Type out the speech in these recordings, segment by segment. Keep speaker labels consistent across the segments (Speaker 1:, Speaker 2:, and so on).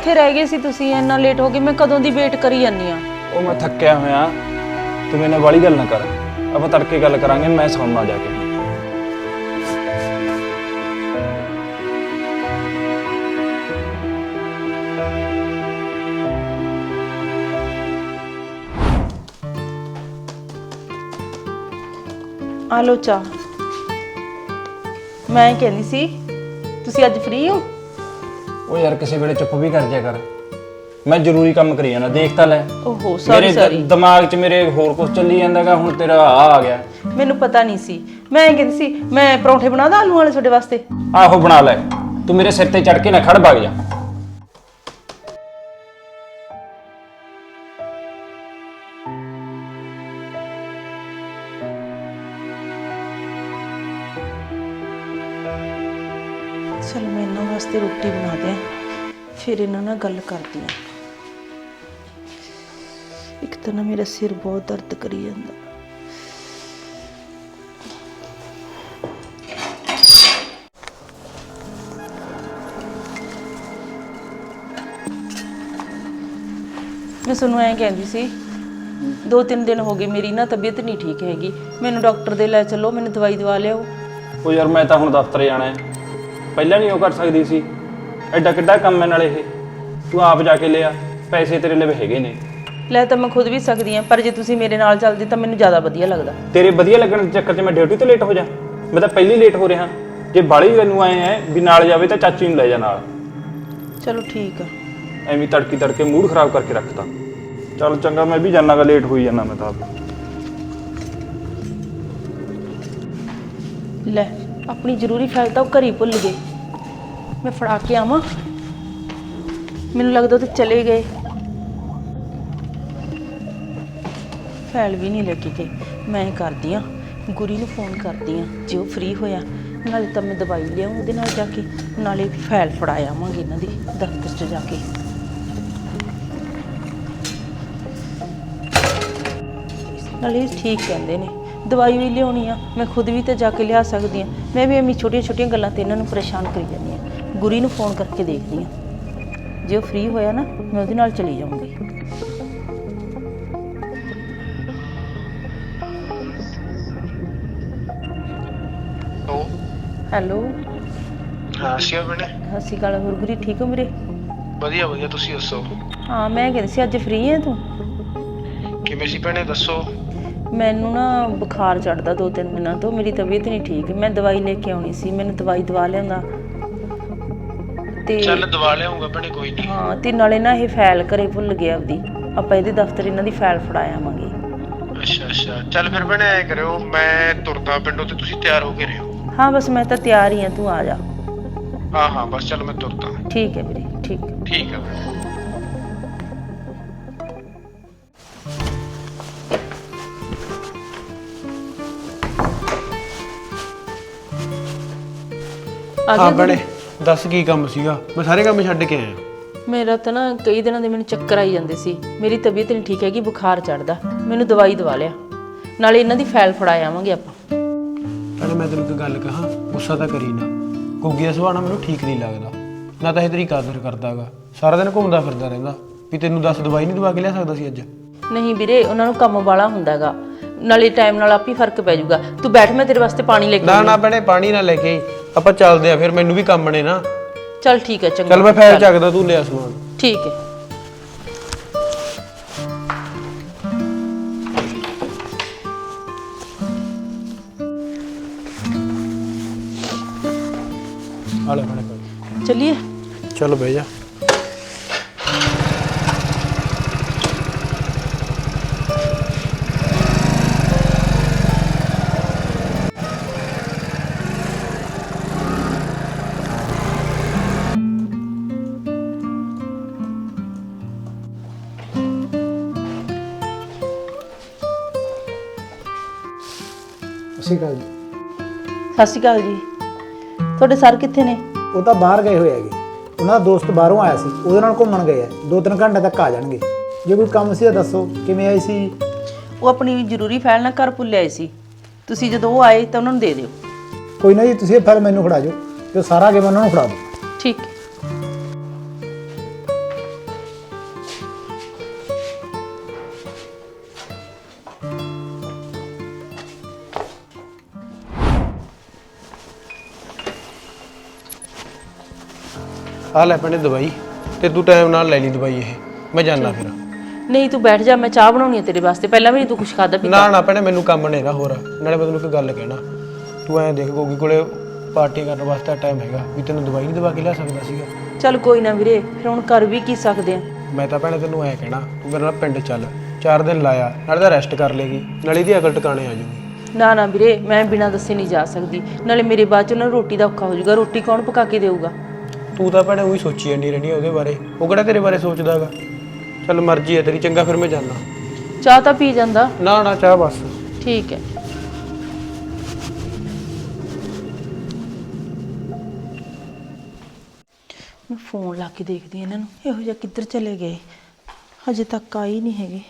Speaker 1: ਉੱਥੇ ਰਹਿ ਗਏ ਸੀ ਤੁਸੀਂ ਇੰਨਾ ਲੇਟ ਹੋ ਗਏ ਮੈਂ ਕਦੋਂ ਦੀ ਵੇਟ ਕਰੀ ਜਾਂਦੀ ਆ
Speaker 2: ਉਹ ਮੈਂ ਥੱਕਿਆ ਹੋਇਆ ਤੂੰ ਮੇਰੇ ਨਾਲ ਵਾਲੀ ਗੱਲ ਨਾ ਕਰ। ਆਪਾਂ ਤੜਕੇ ਗੱਲ ਕਰਾਂਗੇ ਮੈਂ ਸੌਣਾ ਜਾ ਕੇ।
Speaker 1: ਆ ਲੋ ਚਾਹ। ਮੈਂ ਕਹਿੰਦੀ ਸੀ ਤੁਸੀਂ ਅੱਜ ਫ੍ਰੀ ਹੋ?
Speaker 2: ਉਹ ਯਾਰ ਕਿਸੇ ਵੇਲੇ ਚੁੱਪ ਵੀ ਕਰ ਜਾ ਕਰ। ਮੈਂ ਜ਼ਰੂਰੀ ਕੰਮ ਕਰੀ ਜਾਣਾ ਦੇਖ ਤਾਂ ਲੈ।
Speaker 1: ਓਹੋ ਸੌਰੀ
Speaker 2: ਮੇਰੇ
Speaker 1: ਸੌਰੀ
Speaker 2: ਦਿਮਾਗ 'ਚ ਮੇਰੇ ਹੋਰ ਕੁਝ ਚੱਲੀ ਜਾਂਦਾਗਾ ਹੁਣ ਤੇਰਾ ਆ ਆ ਗਿਆ।
Speaker 1: ਮੈਨੂੰ ਪਤਾ ਨਹੀਂ ਸੀ। ਮੈਂ ਇਹ ਕਹਿੰਦੀ ਸੀ ਮੈਂ ਪਰੌਂਠੇ ਬਣਾ ਦਾਂ ਆਲੂ ਵਾਲੇ ਤੁਹਾਡੇ ਵਾਸਤੇ?
Speaker 2: ਆਹੋ ਬਣਾ ਲੈ। ਤੂੰ ਮੇਰੇ ਸਿਰ ਤੇ ਚੜ ਕੇ ਨਾ ਖੜ ਵਗ ਜਾ।
Speaker 1: ਇਹਨਾਂ ਵਾਸਤੇ ਰੋਟੀ ਬਣਾ ਦਿਆਂ। ਫਿਰ ਇਹਨਾਂ ਨਾਲ ਗੱਲ ਕਰਦੀ ਆ। ਇੱਕ ਤਾਂ ਨਾ ਮੇਰਾ ਸਿਰ ਬਹੁਤ ਦਰਦ ਕਰੀ ਜਾਂਦਾ। ਮੈਂ ਤੁਹਾਨੂੰ ਐਂ ਕਹਿੰਦੀ ਸੀ ਦੋ ਤਿੰਨ ਦਿਨ ਹੋ ਗਏ ਮੇਰੀ ਨਾ ਤਬੀਅਤ ਨਹੀਂ ਠੀਕ ਹੈਗੀ। ਮੈਨੂੰ ਡਾਕਟਰ ਦੇ ਲੈ ਚੱਲੋ, ਮੈਨੂੰ ਦਵਾਈ ਦਵਾ ਲਿਆਓ।
Speaker 2: ਉਹ ਯਾਰ ਮੈਂ ਤਾਂ ਹੁਣ ਦਫ਼ਤਰ ਜਾਣਾ ਹੈ। ਪਹਿਲਾਂ ਨਹੀਂ ਉਹ ਕਰ ਸਕਦੀ ਸੀ। ਐਡਾ ਕਿੱਡਾ ਕੰਮ ਹੈ ਨਾਲੇ ਇਹ। ਤੂੰ ਆਪ ਜਾ ਕੇ ਲਿਆ ਪੈਸੇ ਤੇਰੇ ਲਈ ਹੈਗੇ ਨੇ।
Speaker 1: ਲੈ ਤਾਂ ਮੈਂ ਖੁਦ ਵੀ ਸਕਦੀ ਹਾਂ ਪਰ ਜੇ ਤੁਸੀਂ ਮੇਰੇ ਨਾਲ ਚੱਲਦੇ ਤਾਂ ਮੈਨੂੰ ਜ਼ਿਆਦਾ ਵਧੀਆ ਲੱਗਦਾ।
Speaker 2: ਤੇਰੇ ਵਧੀਆ ਲੱਗਣ ਦੇ ਚੱਕਰ 'ਚ ਮੈਂ ਡਿਊਟੀ ਤੋਂ ਲੇਟ ਹੋ ਜਾ। ਮੈਂ ਤਾਂ ਪਹਿਲੀ ਲੇਟ ਹੋ ਰਿਹਾ। ਜੇ ਬਾਲੀ ਮੈਨੂੰ ਆਏ ਐ ਵੀ ਨਾਲ ਜਾਵੇ ਤਾਂ ਚਾਚੀ ਨੂੰ ਲੈ ਜਾ ਨਾਲ।
Speaker 1: ਚਲੋ ਠੀਕ ਆ।
Speaker 2: ਐਵੇਂ ਤੜਕੀ ਤੜਕੇ ਮੂਡ ਖਰਾਬ ਕਰਕੇ ਰੱਖਤਾ ਚੱਲ ਚੰਗਾ ਮੈਂ ਵੀ ਜਾਣਾਗਾ ਲੇਟ ਹੋਈ ਜਾਣਾ ਮੈਂ ਤਾਂ ਆਪ।
Speaker 1: ਲੈ। ਆਪਣੀ ਜ਼ਰੂਰੀ ਫਾਈਲ ਤਾਂ ਉਹ ਘਰੀ ਭੁੱਲ ਗਏ। ਮੈਂ ਫੜਾ ਕੇ ਆਵਾਂ। ਮੈਨੂੰ ਲੱਗਦਾ ਉਹ ਤੇ ਚਲੇ ਗਏ। ਫਾਈਲ ਵੀ ਨਹੀਂ ਲੈ ਕੇ ਗਏ ਮੈਂ ਕਰਦੀ ਆ ਗੁਰੀ ਨੂੰ ਫੋਨ ਕਰਦੀ ਆ ਜੇ ਉਹ ਫ੍ਰੀ ਹੋਇਆ। ਨਾਲੇ ਤਾਂ ਮੈਂ ਦਵਾਈ ਲਿਆਉਂ ਉਹਦੇ ਨਾਲ ਜਾ ਕੇ। ਨਾਲੇ ਫਾਈਲ ਫੜਾ ਆਵਾਂਗੇ ਇਹਨਾਂ ਦੀ ਦਫ਼ਤਰ 'ਚ ਜਾ ਕੇ। ਨਾਲੇ ਠੀਕ ਕਹਿੰਦੇ ਨੇ। ਦਵਾਈ ਵੀ ਲਿਆਉਣੀ ਆ ਮੈਂ ਖੁਦ ਵੀ ਤਾਂ ਜਾ ਕੇ ਲਿਆ ਸਕਦੀ ਆ। ਮੈਂ ਵੀ ਐਵੇਂ ਛੋਟੀਆਂ ਛੋਟੀਆਂ ਗੱਲਾਂ ਤੇ ਇਹਨਾਂ ਨੂੰ ਪਰੇਸ਼ਾਨ ਕਰੀ ਜਾਂਦੀ ਆ। ਗੁਰੀ ਨੂੰ ਫੋਨ ਕਰਕੇ ਦੇਖਦੀ ਆ। ਜੇ ਉਹ ਫ੍ਰੀ ਹੋਇਆ ਨਾ ਮੈਂ ਉਹਦੇ ਨਾਲ ਚਲੀ ਜਾਊਂਗੀ। ਹੈਲੋ।
Speaker 3: ਹਾਂ ਸਿਆ ਬਣੇ
Speaker 1: ਸਤਿ ਸ਼੍ਰੀ ਅਕਾਲ ਹੋਰ ਗੁਰੀ ਠੀਕ ਹੋ ਵੀਰੇ?
Speaker 3: ਵਧੀਆ ਵਧੀਆ ਤੁਸੀਂ ਦੱਸੋ?
Speaker 1: ਹਾਂ ਮੈਂ ਕਹਿੰਦੀ ਸੀ ਅੱਜ ਫ੍ਰੀ ਹੈ ਤੂੰ?
Speaker 3: ਕਿਵੇਂ ਸੀ ਭੈਣੇ ਦੱਸੋ?
Speaker 1: ਮੈਨੂੰ ਨਾ ਬੁਖਾਰ ਚੜਦਾ ਦੋ ਤਿੰਨ ਦਿਨਾਂ ਤੋਂ ਮੇਰੀ ਤਬੀਅਤ ਨਹੀਂ ਠੀਕ। ਮੈਂ ਦਵਾਈ ਲੈ ਕੇ ਆਉਣੀ ਸੀ ਮੈਨੂੰ ਦਵਾਈ ਦਵਾ ਲਿਆਉਂਦਾ। ਤੇ
Speaker 3: ਚੱਲ ਦਵਾ ਲਿਆਉਂਗਾ ਭੈਣੇ ਕੋਈ ਨਹੀਂ।
Speaker 1: ਹਾਂ ਤੇ ਨਾਲੇ ਨਾ ਇਹ ਫਾਈਲ ਘਰੇ ਭੁੱਲ ਗਿਆ ਆਪਦੀ। ਆਪਾਂ ਇਹਦੇ ਦਫ਼ਤਰ ਇਹਨਾਂ ਦੀ ਫਾਈਲ ਫੜਾ ਆਵਾਂਗੇ।
Speaker 3: ਅੱਛਾ ਅੱਛਾ। ਚੱਲ ਫਿਰ ਭੈਣੇ ਐ ਕਰਿਓ ਮੈਂ ਤੁਰਦਾ ਪਿੰਡੋਂ ਤੇ ਤੁਸੀਂ ਤਿਆਰ ਹੋ ਕੇ ਰਹੋ
Speaker 1: ਹਾਂ ਬਸ ਮੈਂ ਤਾਂ ਤਿਆਰ ਹੀ ਹਾਂ ਤੂੰ ਆ ਜਾ।
Speaker 3: ਹਾਂ ਹਾਂ ਬਸ ਚੱਲ ਮੈਂ ਤੁਰਦਾ।
Speaker 1: ਠੀਕ ਹੈ ਵੀਰੇ ਠੀਕ।
Speaker 3: ਠੀਕ ਆ ਭੈਣੇ।
Speaker 1: ਆ
Speaker 4: ਹਾਂ ਦੱਸ ਕੀ ਕੰਮ ਸੀਗਾ? ਮੈਂ ਸਾਰੇ ਕੰਮ ਛੱਡ ਕੇ ਆਇਆ।
Speaker 1: ਮੇਰਾ ਤਾਂ ਨਾ ਕਈ ਦਿਨਾਂ ਦੇ ਮੈਨੂੰ ਚੱਕਰ ਆਈ ਜਾਂਦੇ ਸੀ। ਮੇਰੀ ਤਬੀਅਤ ਨਹੀਂ ਠੀਕ ਹੈਗੀ ਬੁਖਾਰ ਚੜਦਾ ਮੈਨੂੰ ਦਵਾਈ ਦਵਾ ਲਿਆ। ਨਾਲੇ ਇਹਨਾਂ ਦੀ ਫਾਈਲ ਫੜਾ ਆਵਾਂਗੇ ਆਪਾਂ।
Speaker 4: ਪਹਿਲੇ ਮੈਂ ਤੈਨੂੰ ਇੱਕ ਗੱਲ ਕਹਾਂ ਗੁੱਸਾ ਤਾਂ ਕਰੀ ਨਾ। ਗੁੱਗੀ ਦਾ ਸੁਭਾਅ ਨਾ ਮੈਨੂੰ ਠੀਕ ਨਹੀਂ ਲੱਗਦਾ। ਨਾ ਤਾਂ ਇਹ ਤੇਰੀ ਕਦਰ ਕਰਦਾਗਾ। ਸਾਰਾ ਦਿਨ ਘੁੰਮਦਾ ਫਿਰਦਾ ਰਹਿੰਦਾ। ਵੀ ਤੈਨੂੰ ਦੱਸ ਦਵਾਈ ਨਹੀਂ ਦਵਾ ਕੇ ਲਿਆ ਸਕਦਾ ਸੀ ਅੱਜ?
Speaker 1: ਨਹੀਂ ਵੀਰੇ ਉਹਨਾਂ ਨੂੰ ਕੰਮ ਵਾਲਾ ਹੁੰਦਾਗਾ। ਨਾਲੇ ਟਾਈਮ ਨਾਲ ਆਪ ਹੀ ਫ਼ਰਕ ਪੈ ਜਾਊਗਾ। ਤੂੰ ਬੈਠ ਮੈਂ ਤੇਰੇ ਵਾਸਤੇ ਪਾਣੀ ਲੈ ਕੇ
Speaker 4: ਨਾ ਨਾ ਬਣੇ ਪਾਣੀ ਨਾ ਲੈ ਕੇ ਆਈ। ਆਪਾਂ ਚੱਲਦੇ ਆ ਫਿਰ ਮੈਨੂੰ ਵੀ ਕੰਮ ਨੇ ਨਾ।
Speaker 1: ਚੱਲ ਠੀਕ ਹੈ ਚੰਗਾ।
Speaker 4: ਚੱਲ ਮੈਂ ਫੈਲ ਚੱਕਦਾ ਤੂੰ ਲਿਆ ਸਮਾਨ।
Speaker 1: ਠੀਕ ਹੈ।
Speaker 4: ਆ ਲੈ ਬਣੇ
Speaker 1: ਚਲਿਏ।
Speaker 4: ਚੱਲ ਬਹਿ ਜਾ।
Speaker 5: ਸਤਿ ਸ਼੍ਰੀ ਅਕਾਲ ਜੀ।
Speaker 1: ਤੁਹਾਡੇ ਸਰ ਕਿੱਥੇ ਨੇ?
Speaker 5: ਉਹ ਤਾਂ ਬਾਹਰ ਗਏ ਹੋਏ ਹੈਗੇ। ਉਹਨਾਂ ਦਾ ਦੋਸਤ ਬਾਹਰੋਂ ਆਇਆ ਸੀ। ਉਹਦੇ ਨਾਲ ਘੁੰਮਣ ਗਏ ਆ। ਦੋ ਤਿੰਨ ਘੰਟੇ ਤੱਕ ਆ ਜਾਣਗੇ। ਜੇ ਕੋਈ ਕੰਮ ਸੀ ਤਾਂ ਦੱਸੋ। ਕਿਵੇਂ ਆਈ ਸੀ?
Speaker 1: ਉਹ ਆਪਣੀ ਜ਼ਰੂਰੀ ਫਾਈਲ ਨਾਲ ਘਰ ਭੁੱਲ ਆਏ ਸੀ। ਤੁਸੀਂ ਜਦੋਂ ਉਹ ਆਏ ਤਾਂ ਉਹਨਾਂ ਨੂੰ ਦੇ ਦਿਓ।
Speaker 5: ਕੋਈ ਨਾ ਜੀ ਤੁਸੀਂ ਇਹ ਫਾਈਲ ਮੈਨੂੰ ਫੜਾ ਦਿਓ। ਜੋ ਸਾਰਾ ਅੱਗੇ ਮੈਂ ਉਹਨਾਂ ਨੂੰ ਫੜਾ ਦੂੰ
Speaker 1: ਠੀਕ। ਹੈ
Speaker 4: ਆ ਲੈ ਭੈਣੇ ਦਵਾਈ ਤੇ ਤੂੰ ਟਾਈਮ ਨਾਲ ਲੈ ਲਈ ਦਵਾਈ ਇਹ। ਮੈਂ ਜਾਣਾ ਫਿਰ।
Speaker 1: ਨਹੀਂ ਤੂੰ ਬੈਠ ਜਾ ਮੈਂ ਚਾਹ ਬਣਾਉਣੀ ਹੈ ਤੇਰੇ ਵਾਸਤੇ। ਪਹਿਲਾਂ ਵੀ ਨਹੀਂ ਤੂੰ ਕੁਝ ਖਾਦਾ ਪੀਤਾ।
Speaker 4: ਨਾ ਨਾ ਭੈਣੇ ਮੈਨੂੰ ਕੰਮ ਨੇਗਾ ਹੋਰ। ਨਾਲੇ ਮੈਂ ਤੈਨੂੰ ਇੱਕ ਗੱਲ ਕਹਿਣਾ। ਤੂੰ ਐਂ ਦੇਖ ਗੋਗੀ ਕੋਲੇ ਪਾਰਟੀ ਕਰਨ ਵਾਸਤੇ ਟਾਈਮ ਹੈਗਾ ਵੀ ਤੈਨੂੰ ਦਵਾਈ ਨਹੀਂ ਦਵਾ ਕੇ ਲਿਆ ਸਕਦਾ ਸੀਗਾ।
Speaker 1: ਚੱਲ ਕੋਈ ਨਾ ਵੀਰੇ ਫਿਰ ਹੁਣ ਕਰ ਵੀ ਕੀ ਸਕਦੇ ਆ।
Speaker 4: ਮੈਂ ਤਾਂ ਭੈਣੇ ਤੈਨੂੰ ਐਂ ਕਹਿਣਾ ਤੂੰ ਮੇਰੇ ਨਾਲ ਪਿੰਡ ਚੱਲ। ਚਾਰ ਦਿਨ ਲਾਇਆ ਨਾਲੇ ਤਾਂ ਰੈਸਟ ਕਰ ਲੇਗੀ। ਨਾਲੇ ਦੀ ਅਕਲ ਟਿਕਾਣੇ ਆ ਜੂਗੀ
Speaker 1: ਨਾ ਨਾ ਵੀਰੇ ਮੈਂ ਬਿਨਾਂ ਦੱਸੇ ਨਹੀਂ ਜਾ ਸਕਦੀ। ਨਾਲੇ ਮੇਰੇ ਬਾਅਦ ਚ ਉਹਨਾਂ ਨੂੰ ਰੋਟੀ ਦਾ ਔਖਾ ਹੋ ਜਾਊਗਾ। ਰੋਟੀ ਕੌਣ ਪਕਾ ਕੇ ਦੇਊਗਾ?
Speaker 4: ਤੂੰ ਤਾਂ ਭੈਣੇ ਉਹੀ ਸੋਚੀ ਜਾਂਦੀ ਰਹਿਣੀ ਉਹਦੇ ਬਾਰੇ। ਉਹ ਕਿਹੜਾ ਤੇਰੇ ਬਾਰੇ ਸੋਚਦਾਗਾ ਚੱਲ ਮਰਜ਼ੀ ਹੈ ਤੇਰੀ ਚੰਗਾ ਫਿਰ ਮੈਂ ਜਾਣਾ
Speaker 1: ਚਾਹ ਤਾਂ ਪੀ ਜਾਂਦਾ।
Speaker 4: ਨਾ ਨਾ ਚਾਹ ਬਸ।
Speaker 1: ਠੀਕ ਹੈ। ਮੈਂ ਫੋਨ ਲਾ ਕੇ ਦੇਖਦੀ ਹਾਂ ਇਹਨਾਂ ਨੂੰ। ਇਹੋ ਜਿਹਾ ਕਿੱਧਰ ਚਲੇ ਗਏ? ਹਜੇ ਤੱਕ ਆਈ ਨਹੀਂ ਹੈਗੇ।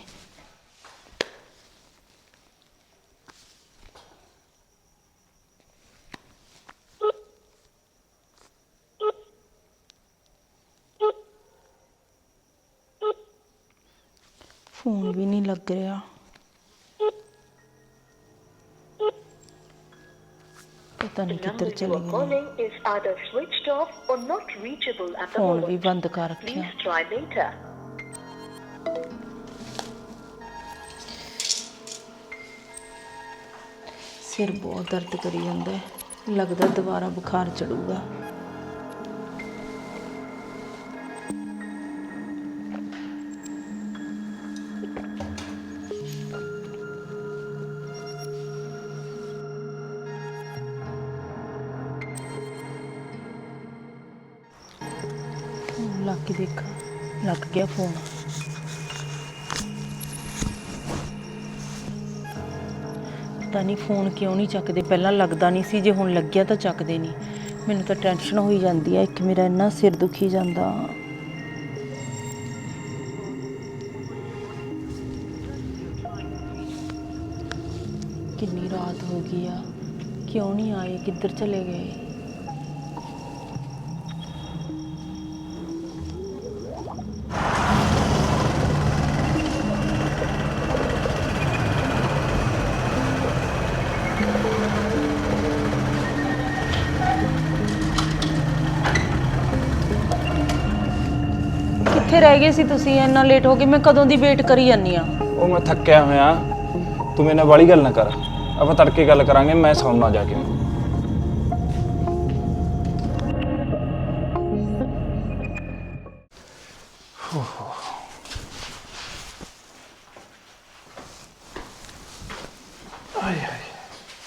Speaker 1: ਫੋਨ ਵੀ ਨਹੀਂ ਲੱਗ ਰਿਹਾ ਪਤਾ ਨਹੀਂ ਕਿੱਧਰ ਚਲੇ
Speaker 6: the
Speaker 1: ਫੋਨ ਵੀ. ਬੰਦ ਕਰ ਰੱਖਿਆ. ਸਿਰ ਬਹੁਤ ਦਰਦ ਕਰੀ ਜਾਂਦਾ ਹੈ ਲੱਗਦਾ ਦੁਬਾਰਾ ਬੁਖਾਰ ਚੜੂਗਾ ਲੱਗ ਗਿਆ ਫੋਨ ਪਤਾ ਨਹੀਂ ਫੋਨ ਕਿਉਂ ਨਹੀਂ ਚੱਕਦੇ। ਪਹਿਲਾਂ ਲੱਗਦਾ ਨਹੀਂ ਸੀ, ਜੇ ਹੁਣ ਲੱਗਿਆ ਤਾਂ ਚੱਕਦੇ ਨਹੀਂ ਮੈਨੂੰ ਤਾਂ ਟੈਨਸ਼ਨ ਹੋਈ ਜਾਂਦੀ ਹੈ ਇੱਕ ਮੇਰਾ ਇੰਨਾ ਸਿਰ ਦੁਖੀ ਜਾਂਦਾ। ਕਿੰਨੀ ਰਾਤ ਹੋ ਗਈ ਆ, ਕਿਉਂ ਨਹੀਂ ਆਏ, ਕਿੱਧਰ ਚਲੇ ਗਏ? ਰਹਿ ਗਏ ਸੀ ਤੁਸੀਂ ਇੰਨਾ ਲੇਟ ਹੋ ਗਏ ਮੈਂ ਕਦੋਂ ਦੀ ਵੇਟ ਕਰੀ ਜਾਂਦੀ ਆ
Speaker 2: ਉਹ ਮੈਂ ਥੱਕਿਆ ਹੋਇਆ ਤੂੰ ਮੇਰੇ ਨਾਲ ਵਾਲੀ ਗੱਲ ਨਾ ਕਰ। ਆਪਾਂ ਤੜਕੇ ਗੱਲ ਕਰਾਂਗੇ ਮੈਂ ਸੌਣਾ ਜਾ ਕੇ।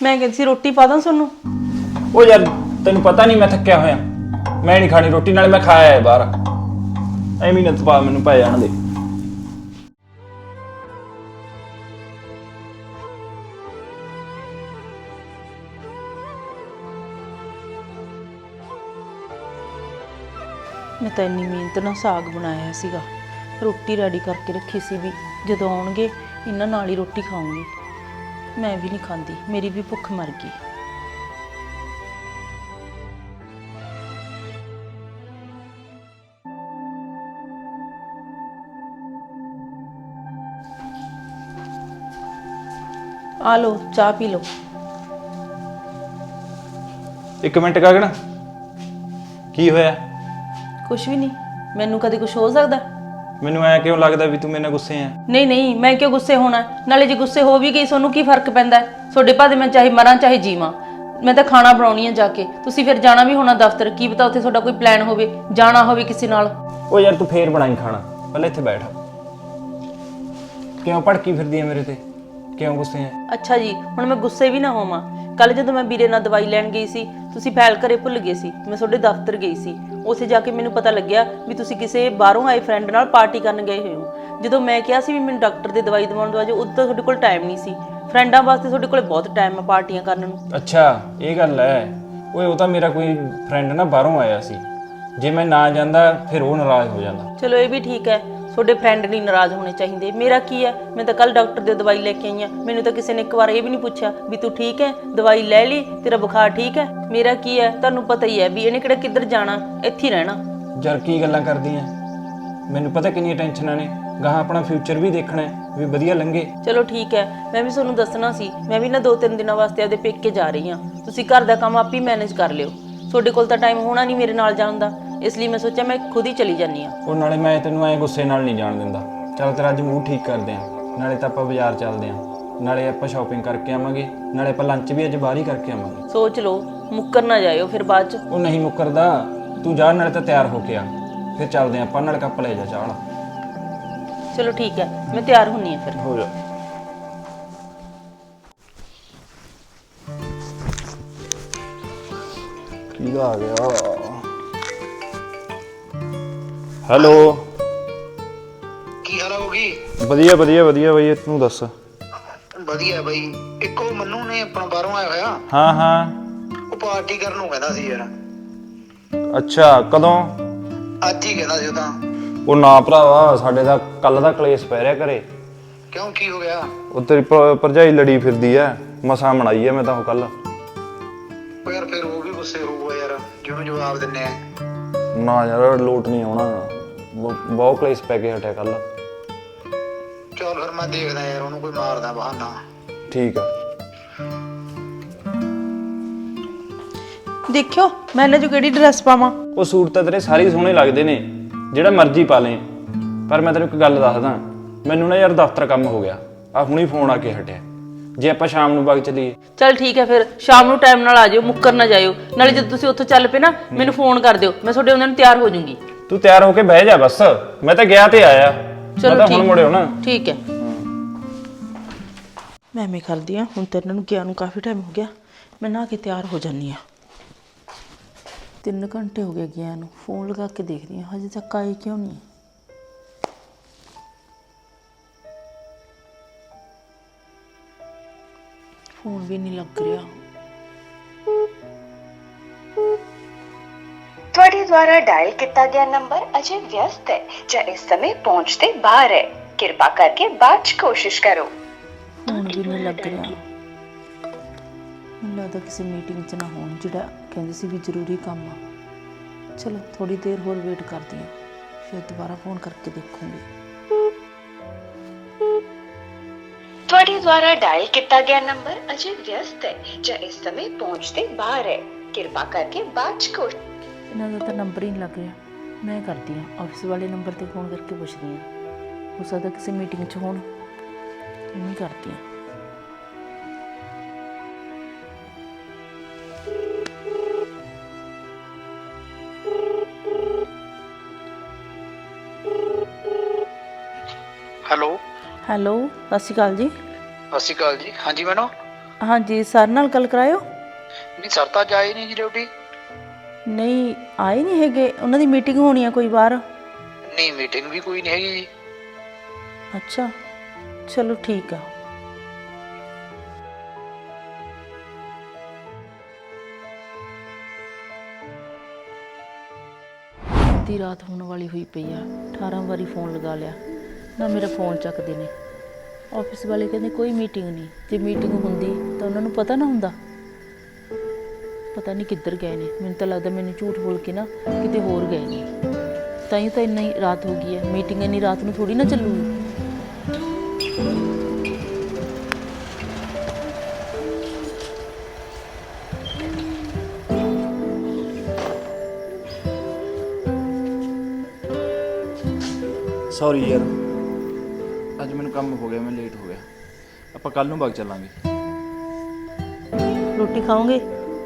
Speaker 1: ਮੈਂ ਕਹਿੰਦੀ ਸੀ ਰੋਟੀ ਪਾ ਦਾਂ ਤੁਹਾਨੂੰ?
Speaker 2: ਉਹ ਯਾਰ ਤੈਨੂੰ ਪਤਾ ਨਹੀਂ ਮੈਂ ਥੱਕਿਆ ਹੋਇਆ। ਮੈਂ ਨਹੀਂ ਖਾਣੀ ਰੋਟੀ ਨਾਲ ਮੈਂ ਖਾਇਆ ਹੈ ਬਾਹਰ। ਐਵੇਂ ਨਾ ਤਪਾ ਮੈਨੂੰ ਪੈ ਜਾਣ ਦੇ
Speaker 1: ਮੈਂ ਤਾਂ ਇੰਨੀ ਮਿਹਨਤ ਨਾਲ ਸਾਗ ਬਣਾਇਆ ਸੀਗਾ। ਰੋਟੀ ਰੈਡੀ ਕਰਕੇ ਰੱਖੀ ਸੀ ਵੀ ਜਦੋਂ ਆਉਣਗੇ, ਇਹਨਾਂ ਨਾਲ ਹੀ ਰੋਟੀ ਖਾਊਂਗੀ। ਮੈਂ ਵੀ ਨਹੀਂ ਖਾਂਦੀ, ਮੇਰੀ ਵੀ ਭੁੱਖ ਮਰ ਗਈ। ਆ ਲੋ ਚਾਹ ਪੀ ਲੋ
Speaker 2: ਇੱਕ ਮਿੰਟ ਕਾਗਣ ਕੀ ਹੋਇਆ?
Speaker 1: ਕੁਛ ਵੀ ਨਹੀਂ ਮੈਨੂੰ ਕਦੇ ਕੁਝ ਹੋ ਸਕਦਾ?
Speaker 2: ਮੈਨੂੰ ਐ ਕਿਉਂ ਲੱਗਦਾ ਵੀ ਤੂੰ ਮੇਰੇ ਨਾਲ ਗੁੱਸੇ ਆ
Speaker 1: ਨਹੀਂ ਨਹੀਂ ਮੈਂ ਕਿਉਂ ਗੁੱਸੇ ਹੋਣਾ? ਨਾਲੇ ਜੇ ਗੁੱਸੇ ਹੋ ਵੀ ਗਈ ਤੁਹਾਨੂੰ ਕੀ ਫ਼ਰਕ ਪੈਂਦਾ? ਤੁਹਾਡੇ ਭਾਦੇ ਮੈਂ ਚਾਹੇ ਮਰਾਂ ਚਾਹੇ ਜੀਵਾਂ। ਮੈਂ ਤਾਂ ਖਾਣਾ ਬਣਾਉਣੀ ਆ ਜਾ ਕੇ। ਤੁਸੀਂ ਫਿਰ ਜਾਣਾ ਵੀ ਹੋਣਾ ਦਫ਼ਤਰ ਕੀ ਪਤਾ ਉੱਥੇ ਤੁਹਾਡਾ ਕੋਈ ਪਲਾਨ ਹੋਵੇ ਜਾਣਾ ਹੋਵੇ ਕਿਸੇ ਨਾਲ।
Speaker 2: ਉਹ ਯਾਰ ਤੂੰ ਫੇਰ ਬਣਾਈ ਖਾਣਾ। ਪਹਿਲਾਂ ਇੱਥੇ ਬੈਠ। ਕਿਉਂ ਭੜਕੀ ਫਿਰਦੀ ਐ ਮੇਰੇ ਤੇ? ਕਿਉਂ ਗੁੱਸੇ ਆ?
Speaker 1: ਅੱਛਾ ਜੀ ਹੁਣ ਮੈਂ ਗੁੱਸੇ ਵੀ ਨਾ ਹੋਵਾਂ। ਕੱਲ ਜਦੋਂ ਮੈਂ ਵੀਰੇ ਨਾਲ ਦਵਾਈ ਲੈਣ ਗਈ ਸੀ ਤੁਸੀਂ ਫਾਈਲ ਘਰੇ ਭੁੱਲ ਗਏ ਸੀ ਮੈਂ ਤੁਹਾਡੇ ਦਫ਼ਤਰ ਗਈ ਸੀ। ਉੱਥੇ ਜਾ ਕੇ ਮੈਨੂੰ ਪਤਾ ਲੱਗਿਆ ਵੀ ਤੁਸੀਂ ਕਿਸੇ ਬਾਹਰੋਂ ਆਏ ਫਰੈਂਡ ਨਾਲ ਪਾਰਟੀ ਕਰਨ ਗਏ ਹੋਏ ਹੋ। ਜਦੋਂ ਮੈਂ ਕਿਹਾ ਸੀ ਵੀ ਮੈਨੂੰ ਡਾਕਟਰ ਦੇ ਦਵਾਈ ਦਵਾਉਣ ਦਵਾ ਜੋ ਉਦੋਂ ਤੁਹਾਡੇ ਕੋਲ ਟਾਈਮ ਨਹੀਂ ਸੀ। ਫਰੈਂਡਾਂ ਵਾਸਤੇ ਤੁਹਾਡੇ ਕੋਲ ਬਹੁਤ ਟਾਈਮ ਹੈ ਪਾਰਟੀਆਂ ਕਰਨ ਨੂੰ।
Speaker 2: ਅੱਛਾ ਇਹ ਗੱਲ ਹੈ। ਓਏ ਉਹ ਤਾਂ ਮੇਰਾ ਕੋਈ ਫਰੈਂਡ ਨਾ ਬਾਹਰੋਂ ਆਇਆ ਸੀ। ਜੇ ਮੈਂ ਨਾ ਜਾਂਦਾ ਫਿਰ ਉਹ ਨਾਰਾਜ਼ ਹੋ ਜਾਂਦਾ।
Speaker 1: ਚਲੋ ਇਹ ਵੀ ਠੀਕ ਹੈ। ਤੁਹਾਡੇ ਫਰੈਂਡ ਨਹੀਂ ਨਾਰਾਜ਼ ਹੋਣੇ ਚਾਹੀਦੇ। ਮੇਰਾ ਕੀ ਹੈ? ਮੈਂ ਤਾਂ ਕੱਲ ਡਾਕਟਰ ਦੇ ਦਵਾਈ ਲੈ ਕੇ ਆਈ ਹਾਂ। ਮੈਨੂੰ ਤਾਂ ਕਿਸੇ ਨੇ ਇੱਕ ਵਾਰ ਇਹ ਵੀ ਨਹੀਂ ਪੁੱਛਿਆ ਵੀ ਤੂੰ ਠੀਕ ਹੈ? ਦਵਾਈ ਲੈ ਲਈ ਤੇਰਾ ਬੁਖਾਰ ਠੀਕ ਹੈ? ਮੇਰਾ ਕੀ ਹੈ? ਤੁਹਾਨੂੰ ਪਤਾ ਹੀ ਹੈ ਵੀ ਇਹਨੇ ਕਿਹੜਾ ਕਿੱਧਰ ਜਾਣਾ ਇੱਥੇ ਹੀ ਰਹਿਣਾ।
Speaker 2: ਯਾਰ ਕੀ ਗੱਲਾਂ ਕਰਦੀ ਐ ਮੈਨੂੰ ਪਤਾ ਕਿੰਨੀਆਂ ਟੈਨਸ਼ਨਾਂ ਨੇ। ਗਾਹਾਂ ਆਪਣਾ ਫਿਊਚਰ ਵੀ ਦੇਖਣਾ ਹੈ ਵੀ ਵਧੀਆ ਲੰਘੇ।
Speaker 1: ਚਲੋ ਠੀਕ ਹੈ ਮੈਂ ਵੀ ਤੁਹਾਨੂੰ ਦੱਸਣਾ ਸੀ ਮੈਂ ਵੀ ਨਾ ਦੋ ਤਿੰਨ ਦਿਨਾਂ ਵਾਸਤੇ ਆਪਦੇ ਪੇਕੇ ਜਾ ਰਹੀ ਹਾਂ। ਤੁਸੀਂ ਘਰ ਦਾ ਕੰਮ ਆਪ ਹੀ ਮੈਨੇਜ ਕਰ ਲਿਓ। ਤੁਹਾਡੇ ਕੋਲ ਤਾਂ ਟਾਈਮ ਹੋਣਾ ਨਹੀਂ ਮੇਰੇ ਨਾਲ ਜਾਣ ਦਾ। ਇਸ ਲਈ ਮੈਂ ਸੋਚਿਆ ਮੈਂ ਖੁਦ ਹੀ ਚਲੀ ਜਾਂਦੀ ਆ
Speaker 2: ਉਹ ਨਾਲੇ ਮੈਂ ਤੈਨੂੰ ਐ ਗੁੱਸੇ ਨਾਲ ਨਹੀਂ ਜਾਣ ਦਿੰਦਾ। ਚੱਲ ਤੇਰਾ ਅੱਜ ਮੂਡ ਠੀਕ ਕਰਦੇ ਆਂ ਨਾਲੇ ਤਾਂ ਆਪਾਂ ਬਾਜ਼ਾਰ ਚੱਲਦੇ ਆਂ ਨਾਲੇ ਆਪਾਂ ਸ਼ਾਪਿੰਗ ਕਰਕੇ ਆਵਾਂਗੇ। ਨਾਲੇ ਆਪਾਂ ਲੰਚ ਵੀ ਅੱਜ ਬਾਹਰ ਹੀ ਕਰਕੇ ਆਵਾਂਗੇ।
Speaker 1: ਸੋਚ ਲਓ ਮੁੱਕਰ ਨਾ ਜਾਇਓ ਫਿਰ ਬਾਅਦ ਚ।
Speaker 2: ਉਹ ਨਹੀਂ ਮੁੱਕਰਦਾ। ਤੂੰ ਜਾ ਨਾਲੇ ਤਾਂ ਤਿਆਰ ਹੋ ਕੇ ਆ। ਫਿਰ ਚੱਲਦੇ ਆਂ ਆਪਾਂ ਨਾਲ ਕੱਪ ਲੈ ਜਾ ਚਾਹ
Speaker 1: ਚਲੋ ਠੀਕ ਹੈ ਮੈਂ ਤਿਆਰ ਹੁੰਨੀ ਆ ਫਿਰ।
Speaker 2: ਹੋ ਜਾ। ਕੀ ਆ ਗਿਆ? ਹੈਲੋ।
Speaker 3: ਕੀ ਹਾਲ ਹੋਗੀ
Speaker 2: ਵਧੀਆ ਵਧੀਆ ਵਧੀਆ ਬਈ ਤੂੰ ਦੱਸ?
Speaker 3: ਵਧੀਆ ਬਈ। ਇੱਕੋ ਮੰਨੂ ਨੇ ਆਪਣਾ ਬਾਹਰੋਂ ਆਇਆ ਹੋਇਆ।
Speaker 2: ਹਾਂ ਹਾਂ।
Speaker 3: ਉਹ ਪਾਰਟੀ ਕਰਨ ਨੂੰ ਕਹਿੰਦਾ ਸੀ ਯਾਰ।
Speaker 2: ਅੱਛਾ ਕਦੋਂ?
Speaker 3: ਅੱਜ ਹੀ ਕਹਿੰਦਾ ਸੀ ਉਹ ਤਾਂ।
Speaker 2: ਉਹ ਨਾ ਭਰਾਵਾ ਸਾਡੇ ਦਾ ਕੱਲ ਦਾ ਕਲੇਸ਼ ਪੈ ਰਿਹਾ ਘਰੇ।
Speaker 3: ਕਿਉਂ ਕੀ ਹੋ ਗਿਆ?
Speaker 2: ਉਹ ਤੇਰੀ ਭ- ਭਰਜਾਈ ਲੜੀ ਫਿਰਦੀ ਐ। ਮਸਾਂ ਮਨਾਈ ਐ ਮੈਂ ਤਾਂ ਉਹ ਕੱਲ
Speaker 3: ਉਹ ਯਾਰ ਫਿਰ ਉਹ ਵੀ ਗੁੱਸੇ ਹੋਊਗਾ ਯਾਰ ਜਿਹਨੂੰ ਜਵਾਬ ਦਿੰਨੇ ਆ।
Speaker 2: ਨਾ ਯਾਰ ਲੋਟ ਨਹੀਂ ਆਉਣਾ। ਬਹੁ- ਬਹੁਤ ਕਲੇਸ਼ ਪੈ ਕੇ ਹਟਿਆ ਕੱਲ
Speaker 3: ਚਲ ਫਿਰ ਮੈਂ ਦੇਖਦਾ ਯਾਰ ਉਹਨੂੰ ਕੋਈ ਮਾਰਦਾ ਬਹਾਨਾ।
Speaker 2: ਠੀਕ ਆ।
Speaker 1: ਦੇਖਿਓ ਮੈਂ ਇਹਨਾਂ ਚੋਂ ਕਿਹੜੀ ਡਰੈਸ ਪਾਵਾਂ।
Speaker 2: ਉਹ ਸੂਟ ਤਾਂ ਤੇਰੇ ਸਾਰੇ ਹੀ ਸੋਹਣੇ ਲੱਗਦੇ ਨੇ ਜਿਹੜਾ ਮਰਜ਼ੀ ਪਾ ਲੈ ਪਰ ਮੈਂ ਤੈਨੂੰ ਇੱਕ ਗੱਲ ਦੱਸਦਾ ਮੈਨੂੰ ਨਾ ਯਾਰ ਦਫ਼ਤਰ ਕੰਮ ਹੋ ਗਿਆ। ਆ ਹੁਣੀ ਫੋਨ ਆ ਕੇ ਹਟਿਆ। ਜੇ ਆਪਾਂ ਸ਼ਾਮ ਨੂੰ ਬਾਗ ਚੱਲੀਏ।
Speaker 1: ਚਲ ਠੀਕ ਹੈ ਫਿਰ ਸ਼ਾਮ ਨੂੰ ਟਾਈਮ ਨਾਲ ਆ ਜਿਓ ਮੁੱਕਰ ਨਾ ਜਾਇਓ। ਨਾਲੇ ਜਦ ਤੁਸੀਂ ਉੱਥੋਂ ਚੱਲ ਪਏ ਨਾ ਮੈਨੂੰ ਫੋਨ ਕਰ ਦਿਓ ਮੈਂ ਤੁਹਾਡੇ ਉਹਨਾਂ ਨੂੰ ਤਿਆਰ ਹੋ ਜਾਊਂਗੀ।
Speaker 2: ਤੂੰ ਤਿਆਰ ਹੋ ਕੇ ਬਹਿ ਜਾ ਬਸ। ਮੈਂ ਤਾਂ ਗਿਆ ਤੇ ਆਇਆ। ਮੈਂ
Speaker 1: ਚਲੋ
Speaker 2: ਤਾਂ
Speaker 1: ਠੀਕ।
Speaker 2: ਹੁਣ ਮੁੜਿਓ ਨਾ।
Speaker 1: ਠੀਕ ਹੈ। ਮੈਂ ਮੈਂ ਕਰਦੀ ਆ ਹੁਣ ਤਾਂ ਇਹਨਾਂ ਨੂੰ ਗਿਆ ਨੂੰ ਕਾਫੀ ਟਾਈਮ ਹੋ ਗਿਆ। ਮੈਂ ਨਹਾ ਕੇ ਤਿਆਰ ਹੋ ਜਾਨੀ ਆ ਤਿੰਨ ਘੰਟੇ ਹੋ ਗਏ ਗਿਆ ਨੂੰ। ਫੋਨ ਲਗਾ ਕੇ ਦੇਖਦੀ ਆ ਹਜੇ ਤੱਕ ਆਏ ਕਿਉਂ ਨਹੀਂ? ਫੋਨ ਵੀ ਨਹੀਂ ਲੱਗ ਰਿਹਾ।
Speaker 6: ਦੁਆਰਾ ਡਾਇਲ ਕੀਤਾ ਗਿਆ ਨੰਬਰ ਅਜੇ ਵਿਅਸਤ ਹੈ ਜਾਂ ਇਸ ਸਮੇਂ ਪਹੁੰਚ ਤੇ ਬਾਹਰ ਹੈ। ਕਿਰਪਾ ਕਰਕੇ ਬਾਅਦ ਚ ਕੋਸ਼ਿਸ਼ ਕਰੋ।
Speaker 1: ਫੋਨ ਵੀ ਨਹੀਂ ਲੱਗ ਰਿਹਾ। ਮੈਨੂੰ ਲੱਗਦਾ ਕਿਸੇ ਮੀਟਿੰਗ 'ਚ ਨਾ ਹੋਣ ਜਿਹੜਾ ਕਹਿੰਦੇ ਸੀ ਵੀ ਜ਼ਰੂਰੀ ਕੰਮ ਆ। ਚਲੋ ਥੋੜੀ ਦੇਰ ਹੋਰ ਵੇਟ ਕਰਦੀ ਹਾਂ। ਫਿਰ ਦੁਬਾਰਾ ਫੋਨ ਕਰਕੇ ਦੇਖੂੰਗੀ।
Speaker 6: ਤੁਹਾਡੇ ਦੁਆਰਾ ਡਾਇਲ ਕੀਤਾ ਗਿਆ ਨੰਬਰ ਅਜੇ ਵਿਅਸਤ ਹੈ ਜਾਂ ਇਸ ਸਮੇਂ ਪਹੁੰਚ ਤੇ ਬਾਹਰ ਹੈ। ਕਿਰਪਾ ਕਰਕੇ ਬਾਅਦ ਚ ਕੋਸ਼ਿਸ਼
Speaker 1: ਇਹਨਾਂ ਦਾ ਤਾਂ ਨੰਬਰ ਹੀ ਨਹੀਂ ਲੱਗ ਰਿਹਾ। ਮੈਂ ਕਰਦੀ ਹਾਂ। ਆਫਿਸ ਵਾਲੇ ਨੰਬਰ ਤੇ ਫੋਨ ਕਰਕੇ ਪੁੱਛਦੀ ਹਾਂ। ਹੋ ਸਕਦਾ ਕਿਸੇ ਮੀਟਿੰਗ 'ਚ ਹੋਣ। ਨਹੀਂ ਕਰਦੀ ਹਾਂ।
Speaker 3: ਹੈਲੋ।
Speaker 1: ਹੈਲੋ ਸਤਿ ਸ਼੍ਰੀ ਅਕਾਲ ਜੀ।
Speaker 3: ਸਤਿ ਸ਼੍ਰੀ ਅਕਾਲ ਜੀ। ਹਾਂਜੀ ਮੈਨੂੰ
Speaker 1: ਹਾਂਜੀ ਸਰ ਨਾਲ ਗੱਲ ਕਰਾਇਓ।
Speaker 3: ਨਹੀਂ ਸਰ ਤਾਂ ਜਾਏ ਨਹੀਂ ਜੀ ਡਿਊਟੀ।
Speaker 1: ਨਹੀਂ ਆਏ ਨਹੀਂ ਹੈਗੇ। ਉਹਨਾਂ ਦੀ ਮੀਟਿੰਗ ਹੋਣੀ ਆ ਕੋਈ ਬਾਹਰ?
Speaker 3: ਨਹੀਂ ਮੀਟਿੰਗ ਵੀ ਕੋਈ ਨਹੀਂ ਹੈਗੀ ਜੀ।
Speaker 1: ਅੱਛਾ ਚਲੋ ਠੀਕ ਆ। ਅੱਧੀ ਰਾਤ ਹੋਣ ਵਾਲੀ ਹੋਈ ਪਈ ਆ। 18 ਵਾਰੀ ਫੋਨ ਲਗਾ ਲਿਆ। ਨਾ ਮੇਰਾ ਫੋਨ ਚੱਕਦੇ ਨੇ। ਆਫਿਸ ਵਾਲੇ ਕਹਿੰਦੇ ਕੋਈ ਮੀਟਿੰਗ ਨਹੀਂ। ਜੇ ਮੀਟਿੰਗ ਹੁੰਦੀ ਤਾਂ ਉਹਨਾਂ ਨੂੰ ਪਤਾ ਨਾ ਹੁੰਦਾ। ਪਤਾ ਨਹੀਂ ਕਿੱਧਰ ਗਏ ਨੇ। ਮੈਨੂੰ ਤਾਂ ਲੱਗਦਾ ਮੈਨੂੰ ਝੂਠ ਬੋਲ ਕੇ ਨਾ ਕਿਤੇ ਹੋਰ ਗਏ ਨੇ। ਤਾਂ ਹੀ ਤਾਂ ਇੰਨਾ ਰਾਤ ਹੋ ਗਈ ਹੈ। ਮੀਟਿੰਗ ਇੰਨੀ ਰਾਤ ਨੂੰ ਥੋੜੀ ਨਾ ਚੱਲੂਗੀ।
Speaker 2: ਸੌਰੀ ਯਾਰ। ਅੱਜ ਮੈਨੂੰ ਕੰਮ ਹੋ ਗਿਆ ਮੈਂ ਲੇਟ ਹੋ ਗਿਆ। ਆਪਾਂ ਕੱਲ ਨੂੰ ਬਾਗ ਚੱਲਾਂਗੇ।
Speaker 1: ਰੋਟੀ ਖਾਓਗੇ?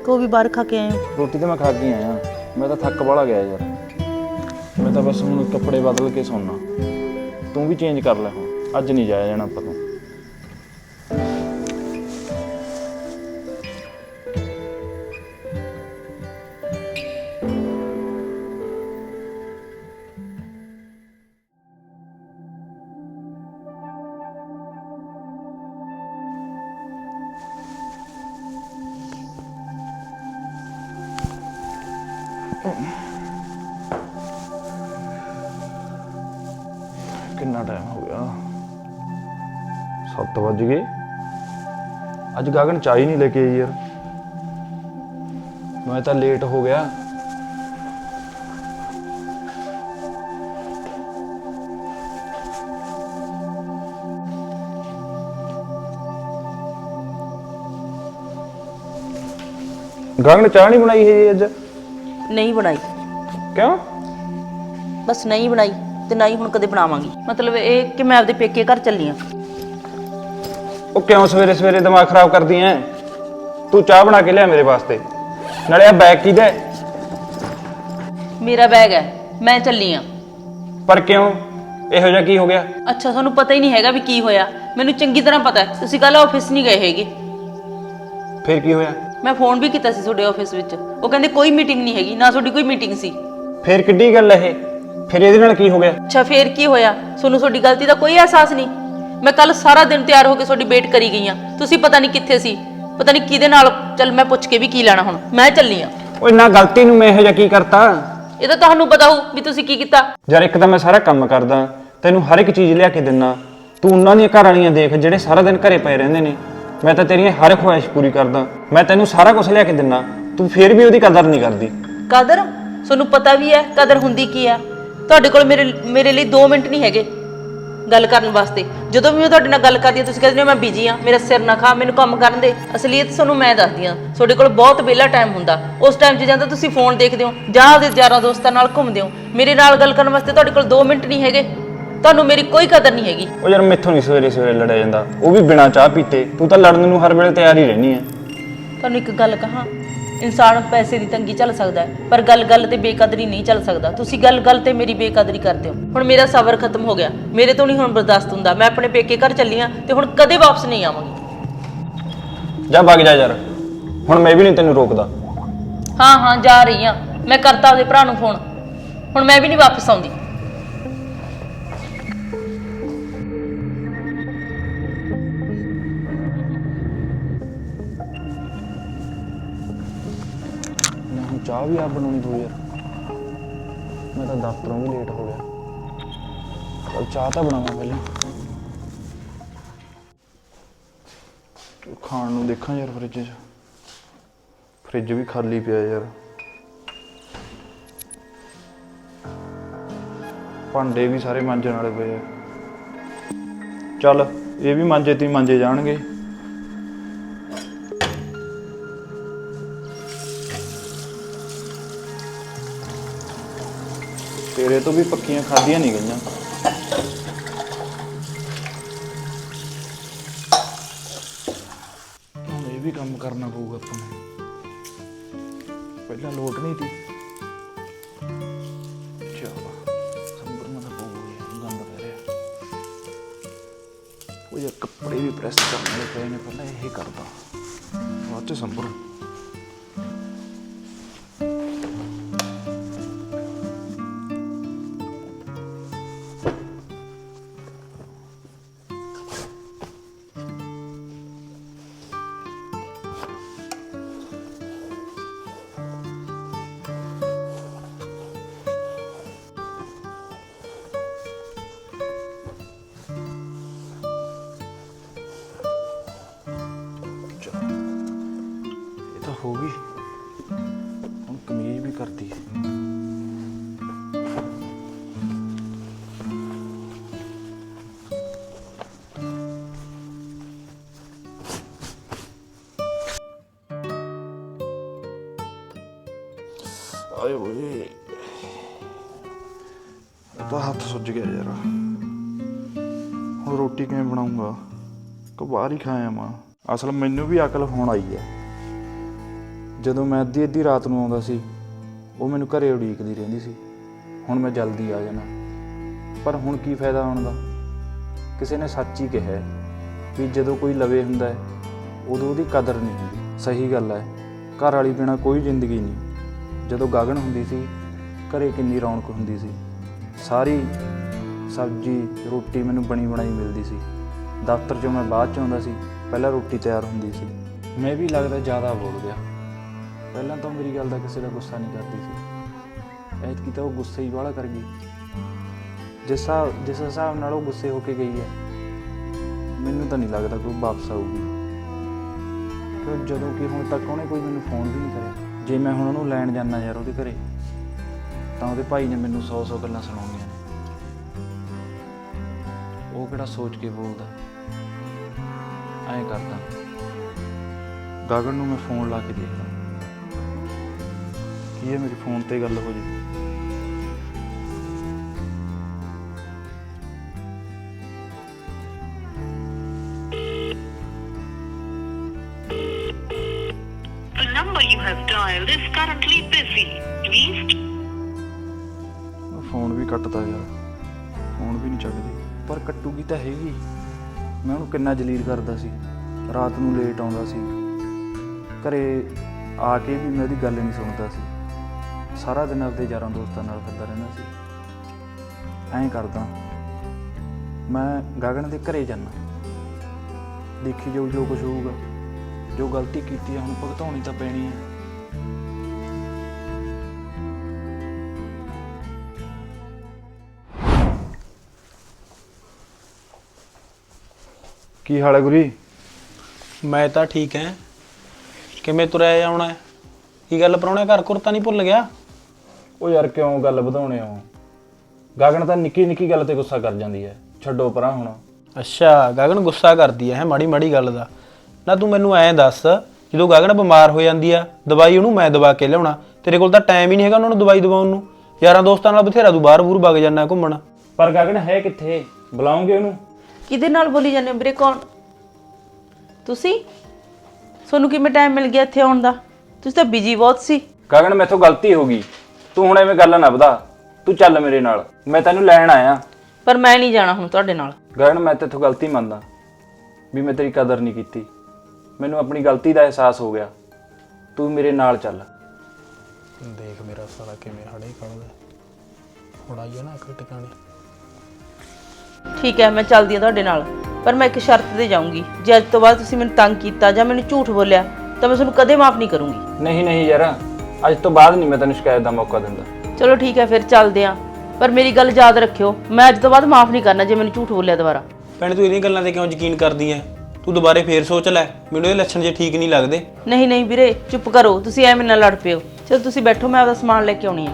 Speaker 1: ਉਹ ਵੀ ਬਾਹਰ ਖਾ ਕੇ ਆਏ ਹੋ?
Speaker 2: ਰੋਟੀ ਤਾਂ ਮੈਂ ਖਾ ਕੇ ਆਇਆ। ਮੈਂ ਤਾਂ ਥੱਕ ਵਾਲਾ ਗਿਆ ਯਾਰ। ਮੈਂ ਤਾਂ ਬਸ ਹੁਣ ਕੱਪੜੇ ਬਦਲ ਕੇ ਸੌਣਾ ਤੂੰ ਵੀ ਚੇਂਜ ਕਰ ਲੈ ਹੁਣ। ਅੱਜ ਨਹੀਂ ਜਾਇਆ ਜਾਣਾ ਆਪਾਂ ਤੋਂ ਅੱਜ ਗਗਨ ਚਾਹ ਹੀ ਨਹੀਂ ਲੈ ਕੇ ਆਈ ਯਾਰ। ਮੈਂ ਤਾਂ ਲੇਟ ਹੋ ਗਿਆ। ਗਗਨ ਚਾਹ ਨਹੀਂ ਬਣਾਈ ਹੈ ਜੀ ਅੱਜ?
Speaker 1: ਨਹੀਂ ਬਣਾਈ।
Speaker 2: ਕਿਉਂ?
Speaker 1: ਬਸ ਨਹੀਂ ਬਣਾਈ ਤੇ ਨਾ ਹੀ ਹੁਣ ਕਦੇ ਬਣਾਵਾਂਗੀ। ਮਤਲਬ ਇਹ ਕਿ ਮੈਂ ਆਪਦੇ ਪੇਕੇ ਘਰ ਚੱਲੀ ਆ।
Speaker 2: ਉਹ ਕਿਉਂ ਸਵੇਰੇ ਸਵੇਰੇ ਦਿਮਾਗ ਖਰਾਬ ਕਰਦੀ ਐ? ਤੂੰ ਚਾਹ ਬਣਾ ਕੇ ਲਿਆ ਮੇਰੇ ਵਾਸਤੇ। ਨਾਲੇ ਆ ਬੈਗ ਕਿਹਦਾ ਹੈ?
Speaker 1: ਮੇਰਾ ਬੈਗ ਹੈ ਮੈਂ ਚੱਲੀ ਆ।
Speaker 2: ਪਰ ਕਿਉਂ? ਇਹੋ ਜਿਹਾ ਕੀ ਹੋ ਗਿਆ?
Speaker 1: ਅੱਛਾ ਤੁਹਾਨੂੰ ਪਤਾ ਹੀ ਨਹੀਂ ਹੈਗਾ ਵੀ ਕੀ ਹੋਇਆ। ਮੈਨੂੰ ਚੰਗੀ ਤਰ੍ਹਾਂ ਪਤਾ ਹੈ ਤੁਸੀਂ ਕੱਲ ਆਫਿਸ ਨਹੀਂ ਗਏ ਹੈਗੇ।
Speaker 2: ਫਿਰ ਕੀ ਹੋਇਆ?
Speaker 1: ਮੈਂ ਫੋਨ ਵੀ ਕੀਤਾ ਸੀ ਤੁਹਾਡੇ ਆਫਿਸ ਵਿੱਚ। ਉਹ ਕਹਿੰਦੇ ਕੋਈ ਮੀਟਿੰਗ ਨਹੀਂ ਹੈਗੀ ਨਾ ਤੁਹਾਡੀ ਕੋਈ ਮੀਟਿੰਗ ਸੀ।
Speaker 2: ਫਿਰ ਕਿੱਡੀ ਗੱਲ ਇਹ? ਫਿਰ ਇਹਦੇ ਨਾਲ ਕੀ ਹੋ ਗਿਆ?
Speaker 1: ਅੱਛਾ ਫੇਰ ਕੀ ਹੋਇਆ? ਤੁਹਾਨੂੰ ਤੁਹਾਡੀ ਗਲਤੀ ਦਾ ਕੋਈ ਅਹਿਸਾਸ ਨਹੀਂ? ਮੈਂ ਕੱਲ ਸਾਰਾ ਦਿਨ ਤਿਆਰ ਹੋ ਕੇ ਤੁਹਾਡੀ ਵੇਟ ਕਰੀ ਗਈ ਆ ਤੁਸੀਂ ਪਤਾ ਨਹੀਂ ਕਿੱਥੇ ਸੀ। ਪਤਾ ਨਹੀਂ ਕਿਹਦੇ ਨਾਲ ਚੱਲ ਮੈਂ ਪੁੱਛ ਕੇ ਵੀ ਕੀ ਲੈਣਾ ਹੁਣ। ਮੈਂ ਚੱਲੀ ਆ
Speaker 2: ਓਏ ਨਾ ਗਲਤੀ ਨੂੰ ਮੈਂ ਇਹੋ ਜਿਹਾ ਕੀ ਕਰਤਾ?
Speaker 1: ਇਹ ਤਾਂ ਤੁਹਾਨੂੰ ਪਤਾ ਹੋ ਵੀ ਤੁਸੀਂ ਕੀ ਕੀਤਾ।
Speaker 2: ਯਾਰ ਇੱਕ ਤਾਂ ਮੈਂ ਸਾਰਾ ਕੰਮ ਕਰਦਾ ਤੈਨੂੰ ਹਰ ਇੱਕ ਚੀਜ਼ ਲਿਆ ਕੇ ਦਿੰਨਾ। ਤੂੰ ਉਹਨਾਂ ਦੀਆਂ ਘਰ ਵਾਲੀਆਂ ਦੇਖ ਜਿਹੜੇ ਸਾਰਾ ਦਿਨ ਘਰੇ ਪਏ ਰਹਿੰਦੇ ਨੇ। ਮੈਂ ਤਾਂ ਤੇਰੀਆਂ ਹਰ ਖੁਆਇਸ਼ ਪੂਰੀ ਕਰਦਾ। ਮੈਂ ਤੈਨੂੰ ਸਾਰਾ ਕੁਝ ਲਿਆ ਕੇ ਦਿੰਨਾ। ਤੂੰ ਫੇਰ ਵੀ ਉਹਦੀ ਕਦਰ ਨਹੀਂ ਕਰਦੀ।
Speaker 1: ਕਦਰ? ਤੁਹਾਨੂੰ ਪਤਾ ਵੀ ਹੈ ਕਦਰ ਹੁੰਦੀ ਕੀ ਹੈ? ਤੁਹਾਡੇ ਕੋਲ ਮੇਰੇ ਮੇਰੇ ਲਈ 2 ਮਿੰਟ ਨਹੀਂ ਹੈਗੇ। ਗੱਲ ਕਰਨ ਵਾਸਤੇ। ਜਦੋਂ ਵੀ ਮੈਂ ਤੁਹਾਡੇ ਨਾਲ ਗੱਲ ਕਰਦੀ ਹਾਂ ਤੁਸੀਂ ਕਹਿੰਦੇ ਹੋ ਮੈਂ ਬਿਜ਼ੀ ਆ ਮੇਰਾ ਸਿਰ ਨਾ ਖਾ ਮੈਨੂੰ ਕੰਮ ਕਰਨ ਦੇ। ਅਸਲੀਅਤ ਤੁਹਾਨੂੰ ਮੈਂ ਦੱਸਦੀ ਹਾਂ ਤੁਹਾਡੇ ਕੋਲ ਬਹੁਤ ਵਿਹਲਾ ਟਾਈਮ ਹੁੰਦਾ। ਉਸ ਟਾਈਮ 'ਚ ਜਾਂਦਾ ਤੁਸੀਂ ਫੋਨ ਦੇਖਦੇ ਹੋ ਜਾਂ ਆਪਦੇ ਯਾਰਾਂ ਦੋਸਤਾਂ ਨਾਲ ਘੁੰਮਦੇ ਹੋ। ਮੇਰੇ ਨਾਲ ਗੱਲ ਕਰਨ ਵਾਸਤੇ ਤੁਹਾਡੇ ਕੋਲ 2 ਮਿੰਟ ਨਹੀਂ ਹੈਗੇ। ਤੁਹਾਨੂੰ ਮੇਰੀ ਕੋਈ ਕਦਰ ਨਹੀਂ ਹੈਗੀ।
Speaker 2: ਉਹ ਯਾਰ ਮੈਥੋਂ ਨਹੀਂ ਸਵੇਰੇ ਸਵੇਰੇ ਲੜਿਆ ਜਾਂਦਾ। ਉਹ ਵੀ ਬਿਨਾਂ ਚਾਹ ਪੀਤੇ। ਤੂੰ ਤਾਂ ਲੜਨ ਨੂੰ ਹਰ ਵੇਲੇ ਤਿਆਰ ਹੀ ਰਹਿਣੀ ਹੈ
Speaker 1: ਤੁਹਾਨੂੰ ਇੱਕ ਗੱਲ ਕਹਾਂ ਇਨਸਾਨ ਪੈਸੇ ਦੀ ਤੰਗੀ ਚੱਲ ਸਕਦਾ ਹੈ ਪਰ ਗੱਲ ਗੱਲ ਤੇ ਬੇਕਦਰੀ ਨਹੀਂ ਚੱਲ ਸਕਦਾ। ਤੁਸੀਂ ਗੱਲ ਗੱਲ ਤੇ ਮੇਰੀ ਬੇਕਦਰੀ ਕਰਦੇ ਹੋ। ਹੁਣ ਮੇਰਾ ਸਬਰ ਖਤਮ ਹੋ ਗਿਆ। ਮੇਰੇ ਤੋਂ ਨਹੀਂ ਹੁਣ ਬਰਦਾਸ਼ਤ ਹੁੰਦਾ। ਮੈਂ ਆਪਣੇ ਪੇਕੇ ਘਰ ਚੱਲੀ ਹਾਂ ਤੇ ਹੁਣ ਕਦੇ ਵਾਪਸ ਨਹੀਂ ਆਵਾਂਗੀ।
Speaker 2: ਜਾ ਵਗ ਜਾ ਯਾਰ। ਹੁਣ ਮੈਂ ਵੀ ਨਹੀਂ ਤੈਨੂੰ ਰੋਕਦਾ।
Speaker 1: ਹਾਂ ਹਾਂ ਜਾ ਰਹੀ ਹਾਂ। ਮੈਂ ਕਰਤਾ ਉਹਦੇ ਭਰਾ ਨੂੰ ਫੋਨ। ਹੁਣ ਮੈਂ ਵੀ ਨਹੀਂ ਵਾਪਸ ਆਉਂਦੀ।
Speaker 2: ਚਾਹ ਵੀ ਆਪ ਬਣਾਉਣੀ ਪਊ ਯਾਰ। ਮੈਂ ਤਾਂ ਦਫ਼ਤਰੋਂ ਵੀ ਲੇਟ ਹੋ ਗਿਆ। ਚਲ ਚਾਹ ਤਾਂ ਬਣਾਵਾਂ ਪਹਿਲਾਂ। ਖਾਣ ਨੂੰ ਦੇਖਾਂ ਯਾਰ ਫ੍ਰਿਜ 'ਚ। ਫ੍ਰਿਜ ਵੀ ਖਾਲੀ ਪਿਆ ਯਾਰ। ਭਾਂਡੇ ਵੀ ਸਾਰੇ ਮਾਂਜਣ ਵਾਲੇ ਪਏ ਆ। ਚੱਲ, ਇਹ ਵੀ ਮਾਂਜੇ ਤੀ ਮਾਂਜੇ ਜਾਣਗੇ। ਤੇਰੇ ਤੋਂ ਵੀ ਪੱਕੀਆਂ ਖਾਧੀਆਂ ਨਹੀਂ ਗਈਆਂ। ਹੁਣ ਇਹ ਵੀ ਕੰਮ ਕਰਨਾ ਪਊਗਾ ਆਪਾਂ ਨੂੰ। ਪਹਿਲਾਂ ਲੋਟ ਨਹੀਂ ਤੀ ਚਲੋ ਸੰਭਰਨਾ ਤਾਂ ਪਊਗਾ, ਗੰਦ ਪੈ ਰਿਹਾ। ਉਹ ਇਹ ਕੱਪੜੇ ਵੀ ਪ੍ਰੈਸ ਕਰਨ ਵਾਲੇ ਪਏ ਨੇ, ਪਹਿਲਾਂ ਇਹ ਕਰਦਾ। ਬਾਅਦ ਚ ਸੰਭਰੂ। ਆਏ ਓਏ ਤਾਂ ਹੱਥ ਸੁੱਜ ਗਿਆ ਯਾਰ। ਹੁਣ ਰੋਟੀ ਕਿਵੇਂ ਬਣਾਉਂਗਾ? ਕਿ ਬਾਹਰ ਹੀ ਖਾਇਆ ਮਾਂ ਅਸਲ ਮੈਨੂੰ ਵੀ ਅਕਲ ਹੁਣ ਆਈ ਹੈ। ਜਦੋਂ ਮੈਂ ਅੱਧੀ ਅੱਧੀ ਰਾਤ ਨੂੰ ਆਉਂਦਾ ਸੀ, ਉਹ ਮੈਨੂੰ ਘਰੇ ਉਡੀਕਦੀ ਰਹਿੰਦੀ ਸੀ। ਹੁਣ ਮੈਂ ਜਲਦੀ ਆ ਜਾਣਾ ਪਰ ਹੁਣ ਕੀ ਫਾਇਦਾ ਆਉਣ ਦਾ? ਕਿਸੇ ਨੇ ਸੱਚ ਹੀ ਕਿਹਾ ਵੀ ਜਦੋਂ ਕੋਈ ਲਵੇ ਹੁੰਦਾ ਹੈ, ਉਦੋਂ ਉਹਦੀ ਕਦਰ ਨਹੀਂ ਹੁੰਦੀ। ਸਹੀ ਗੱਲ ਹੈ, ਘਰ ਵਾਲੀ ਬਿਨਾ ਕੋਈ ਜ਼ਿੰਦਗੀ ਨਹੀਂ। ਜਦੋਂ ਗਗਨ ਹੁੰਦੀ ਸੀ, ਘਰੇ ਕਿੰਨੀ ਰੌਣਕ ਹੁੰਦੀ ਸੀ। ਸਾਰੀ ਸਬਜ਼ੀ, ਰੋਟੀ ਮੈਨੂੰ ਬਣੀ ਬਣਾਈ ਮਿਲਦੀ ਸੀ। ਦਫ਼ਤਰ 'ਚੋਂ ਮੈਂ ਬਾਅਦ 'ਚ ਆਉਂਦਾ ਸੀ, ਪਹਿਲਾਂ ਰੋਟੀ ਤਿਆਰ ਹੁੰਦੀ ਸੀ। ਮੈਂ ਵੀ ਲੱਗਦਾ ਜ਼ਿਆਦਾ ਬੋਲ ਗਿਆ। ਪਹਿਲਾਂ ਤਾਂ ਮੇਰੀ ਗੱਲ ਦਾ ਕਿਸੇ ਦਾ ਗੁੱਸਾ ਨਹੀਂ ਕਰਦੀ ਸੀ। ਐਤਕੀ ਤਾਂ ਉਹ ਗੁੱਸੇ ਹੀ ਵਾਲਾ ਕਰ ਗਈ। ਜਿਸ ਹਿਸਾਬ ਜਿਸ ਹਿਸਾਬ ਨਾਲ ਉਹ ਗੁੱਸੇ ਹੋ ਕੇ ਗਈ ਹੈ, ਮੈਨੂੰ ਤਾਂ ਨਹੀਂ ਲੱਗਦਾ ਕੋਈ ਵਾਪਸ ਆਊਗੀ। ਜਦੋਂ ਕਿ ਹੁਣ ਤੱਕ ਉਹਨੇ ਕੋਈ ਮੈਨੂੰ ਫੋਨ ਵੀ ਨਹੀਂ ਕਰਿਆ। ਜੇ ਮੈਂ ਹੁਣ ਉਹਨੂੰ ਲੈਣ ਜਾਣਾ ਯਾਰ ਉਹਦੇ ਘਰੇ, ਤਾਂ ਉਹਦੇ ਭਾਈ ਨੇ ਮੈਨੂੰ 100-100 ਗੱਲਾਂ ਸੁਣਾਉਂਦੀਆਂ ਨੇ। ਉਹ ਕਿਹੜਾ ਸੋਚ ਕੇ ਬੋਲਦਾ? ਐਂ ਕਰਦਾ। ਗਗਨ ਨੂੰ ਮੈਂ ਫੋਨ ਲਾ ਕੇ ਦੇਖਦਾ। ਕੀ ਹੈ ਮੇਰੇ ਫੋਨ ਤੇ ਗੱਲ ਹੋ ਜੇ? ਫੋਨ ਵੀ ਕੱਟਦਾ ਯਾਰ ਫੋਨ ਵੀ ਨਹੀਂ ਚੱਕਦੀ। ਪਰ ਕੱਟੂਗੀ ਤਾਂ ਹੈਗੀ। ਮੈਂ ਉਹਨੂੰ ਕਿੰਨਾ ਜਲੀਲ ਕਰਦਾ ਸੀ। ਰਾਤ ਨੂੰ ਲੇਟ ਆਉਂਦਾ ਸੀ। ਘਰੇ ਆ ਕੇ ਵੀ ਮੈਂ ਉਹਦੀ ਗੱਲ ਨਹੀਂ ਸੁਣਦਾ ਸੀ। ਸਾਰਾ ਦਿਨ ਆਪਦੇ ਯਾਰਾਂ ਦੋਸਤਾਂ ਨਾਲ ਫਿਰਦਾ ਰਹਿੰਦਾ ਸੀ। ਐਂ ਕਰਦਾ। ਮੈਂ ਗਗਨ ਦੇ ਘਰੇ ਜਾਣਾ ਦੇਖੀ ਜਾਊ ਜੋ ਕੁਝ ਹੋਊਗਾ। ਜੋ ਗਲਤੀ ਕੀਤੀ ਹੈ ਹੁਣ ਭੁਗਤਾਉਣੀ ਤਾਂ ਪੈਣੀ ਹੈ ਕੀ ਹਾਲ ਹੈ ਗੁਰੀ?
Speaker 4: ਮੈਂ ਤਾਂ ਠੀਕ ਐ ਕਿਵੇਂ ਤੁਰਿਆ ਆਉਣਾ? ਕੀ ਗੱਲ ਪਰਾਉਣੇ ਘਰ ਘੁਰ ਤਾਂ ਨਹੀਂ ਭੁੱਲ ਗਿਆ?
Speaker 2: ਉਹ ਯਾਰ ਕਿਉਂ ਗੱਲ ਵਧਾਉਣੇ ਹੋ? ਗਗਨ ਤਾਂ ਨਿੱਕੀ ਨਿੱਕੀ ਗੱਲ ਤੇ ਗੁੱਸਾ ਕਰ ਜਾਂਦੀ ਹੈ। ਛੱਡੋ ਪਰਾਂ ਹੁਣ।
Speaker 4: ਅੱਛਾ ਗਗਨ ਗੁੱਸਾ ਕਰਦੀ ਐ ਮਾੜੀ ਮਾੜੀ ਗੱਲ ਦਾ। ਨਾ ਤੂੰ ਮੈਨੂੰ ਐਂ ਦੱਸ ਜਦੋਂ ਗਗਨ ਬਿਮਾਰ ਹੋ ਜਾਂਦੀ ਆ ਦਵਾਈ ਉਹਨੂੰ ਮੈਂ ਦਵਾ ਕੇ ਲਿਆਉਣਾ। ਤੇਰੇ ਕੋਲ ਤਾਂ ਟਾਈਮ ਹੀ ਨਹੀਂ ਹੈਗਾ ਉਹਨਾਂ ਨੂੰ ਦਵਾਈ ਦਵਾਉਣ ਨੂੰ। ਯਾਰਾਂ ਦੋਸਤਾਂ ਨਾਲ ਬਥੇਰਾ ਤੂੰ ਬਾਹਰ ਬੂਰ ਵਗ ਜਾਂਦਾ ਘੁੰਮਣ।
Speaker 2: ਪਰ ਗਗਨ ਹੈ ਕਿੱਥੇ? ਬੁਲਾਉਂਗੇ ਉਹਨੂੰ।
Speaker 1: ਕਿਹਦੇ ਨਾਲ ਬੋਲੀ ਜਾਂਦੇ ਹੋ ਵੀਰੇ ਕੌਣ? ਤੁਸੀਂ? ਤੁਹਾਨੂੰ ਕਿਵੇਂ ਟਾਈਮ ਮਿਲ ਗਿਆ ਇੱਥੇ ਆਉਣ ਦਾ? ਤੁਸੀਂ ਤਾਂ ਬਿਜ਼ੀ ਬਹੁਤ ਸੀ।
Speaker 2: ਗਗਨ ਮੈਥੋਂ ਗਲਤੀ ਹੋ ਗਈ। ਤੂੰ ਹੁਣ ਐਵੇਂ ਗੱਲ ਨਾ ਵਧਾ। ਤੂੰ ਚੱਲ ਮੇਰੇ ਨਾਲ। ਮੈਂ ਤੈਨੂੰ ਲੈਣ ਆਇਆ।
Speaker 1: ਪਰ ਮੈਂ ਨਹੀਂ ਜਾਣਾ ਹੁਣ ਤੁਹਾਡੇ ਨਾਲ।
Speaker 2: ਗਗਨ ਮੈਂ ਤੇਥੋਂ ਗਲਤੀ ਮੰਨਦਾ। ਵੀ ਮੈਂ ਤੇਰੀ ਕਦਰ ਨਹੀਂ ਕੀਤੀ। ਮੈਨੂੰ ਆਪਣੀ ਗਲਤੀ ਦਾ ਅਹਿਸਾਸ ਹੋ ਗਿਆ। ਤੂੰ ਮੇਰੇ ਨਾਲ ਚੱਲ।
Speaker 4: ਦੇਖ ਮੇਰਾ ਸਾਲਾ ਕਿਵੇਂ ਹੜੇ ਕੱਢਦਾ ਹੁਣ ਆਈਏ ਨਾ ਟਿਕਾਣੇ।
Speaker 1: ਠੀਕ ਹੈ ਮੈਂ ਚੱਲਦੀ ਹਾਂ ਤੁਹਾਡੇ ਨਾਲ ਪਰ ਮੈਂ ਇੱਕ ਸ਼ਰਤ ਤੇ ਜਾਊਂਗੀ। ਜੇ ਅੱਜ ਤੋਂ ਬਾਅਦ ਤੁਸੀਂ ਮੈਨੂੰ ਤੰਗ ਕੀਤਾ ਜਾਂ ਮੈਨੂੰ ਝੂਠ ਬੋਲਿਆ ਤਾਂ ਮੈਂ ਤੁਹਾਨੂੰ ਕਦੇ ਮਾਫ ਨਹੀਂ ਕਰੂੰਗੀ।
Speaker 2: ਨਹੀਂ ਨਹੀਂ ਯਾਰ ਅੱਜ ਤੋਂ ਬਾਅਦ ਨਹੀਂ ਮੈਂ ਤੈਨੂੰ ਸ਼ਿਕਾਇਤ ਦਾ ਮੌਕਾ ਦਿੰਦਾ।
Speaker 1: ਚਲੋ ਠੀਕ ਹੈ ਫਿਰ ਚੱਲਦੇ ਹਾਂ। ਪਰ ਮੇਰੀ ਗੱਲ ਯਾਦ ਰੱਖਿਓ ਮੈਂ ਅੱਜ ਤੋਂ ਬਾਅਦ ਮਾਫ ਨਹੀਂ ਕਰਨਾ ਜੇ ਮੈਨੂੰ ਝੂਠ ਬੋਲਿਆ ਦੁਬਾਰਾ।
Speaker 4: ਭੈਣ ਤੂੰ ਇਹਦੀਆਂ ਗੱਲਾਂ ਤੇ ਕਿਉਂ ਯਕੀਨ ਕਰਦੀ ਐ? ਤੂੰ ਦੁਬਾਰੇ ਫੇਰ ਸੋਚ ਲੈ ਮੈਨੂੰ ਇਹ ਲੱਛਣ ਜੇ ਠੀਕ ਨਹੀਂ ਲੱਗਦੇ।
Speaker 1: ਨਹੀਂ ਨਹੀਂ ਵੀਰੇ ਚੁੱਪ ਕਰੋ ਤੁਸੀਂ ਐਵੇਂ ਨਾਲ ਲੜ ਪਿਓ। ਚਲੋ ਤੁਸੀਂ ਬੈਠੋ ਮੈਂ ਆਪਦਾ ਸਮਾਨ ਲੈ ਕੇ ਆਉਣੀ ਹੈ